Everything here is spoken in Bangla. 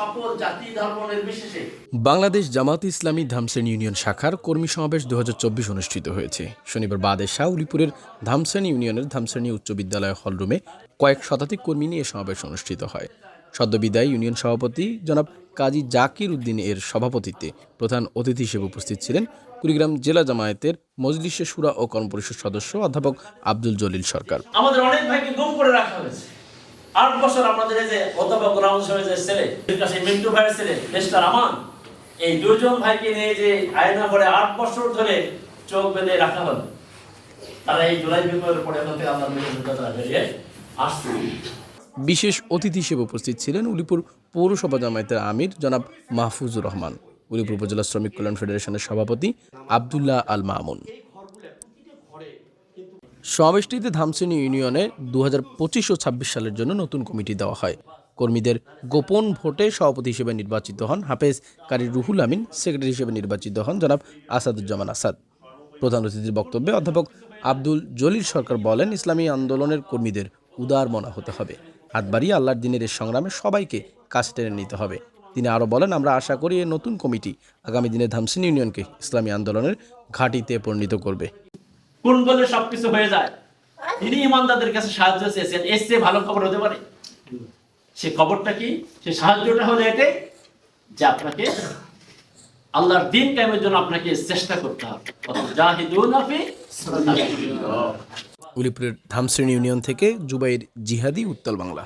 সকল জাতি ধর্ম নির্বিশেষে। বাংলাদেশ জামাত ইসলামী ধামসেন ইউনিয়ন শাখার কর্মী সমাবেশ দু হাজার চব্বিশ অনুষ্ঠিত হয়েছে। শনিবার বাদে শাহ উলিপুরের ধামসেন ইউনিয়নের ধামসেনী উচ্চ বিদ্যালয় হলরুমে কয়েক শতাধিক কর্মী নিয়ে সমাবেশ অনুষ্ঠিত হয়। সদ্যবিদায় ইউনিয়ন সভাপতি জনাব কাজী জাকির উদ্দিন এর সভাপতিত্বে প্রধান অতিথি হিসেবে উপস্থিত ছিলেন কুড়িগ্রাম জেলা জামায়াতের মজলিসে সুরা ও কর্মপরিষদ সদস্য অধ্যাপক আব্দুল জলিল সরকার। আমাদের অনেক ভাইকে গুম করে রাখা হয়েছে। আট বছর আমাদের যে অধ্যাপক রাহুল সাহেবের ছেলে কাছে মিন্টু ভাইয়ের ছেলে, মিস্টার আমান, এই দুজন ভাইকে নিয়ে যে আয়না করে আট বছর ধরে চোখ বেঁধে রাখা হলো। তারা এই জুলাই বিপ্লবের পরে এখন থেকে আমরা তারা বেরিয়ে আসছে। বিশেষ অতিথি হিসেবে উপস্থিত ছিলেন উলিপুর পৌরসভা জামায়াতের আমির জনাব মাহফুজুর রহমান উলিপুর উপজেলা শ্রমিক কল্যাণ ফেডারেশনের সভাপতি আবদুল্লাহ আল মামুন। সমাবেশটিতে ধামসিনী ইউনিয়নে দু হাজার পঁচিশ ও ছাব্বিশ সালের জন্য নতুন কমিটি দেওয়া হয়। কর্মীদের গোপন ভোটে সভাপতি হিসেবে নির্বাচিত হন হাফেজ কারি রুহুল আমিন, সেক্রেটারি হিসেবে নির্বাচিত হন জনাব আসাদুজ্জামান আসাদ। প্রধান অতিথির বক্তব্যে অধ্যাপক আব্দুল জলিল সরকার বলেন, ইসলামী আন্দোলনের কর্মীদের উদার মনা হতে হবে। হাত বাড়িয়ে আল্লাহর দিনের এই সংগ্রামে সবাইকে কাছ টেনে নিতে হবে। তিনি আরও বলেন, আমরা আশা করি এই নতুন কমিটি আগামী দিনে ধামসিন ইউনিয়নকে ইসলামী আন্দোলনের ঘাঁটিতে পরিণত করবে। কোন বলে সবকিছু হয়ে যায়? তিনি ইমানদারদের কাছে সাহায্য চেয়েছেন। এর চেয়ে ভালো খবর হতে পারে। সে খবরটা কি? সে সাহায্যটা হলো এটাই যে আপনাকে আল্লাহর দিন কায়েমের জন্য আপনাকে চেষ্টা করতে হবে। উলিপুরের ধামসিন ইউনিয়ন থেকে জুবাইর জিহাদি উত্তল বাংলা।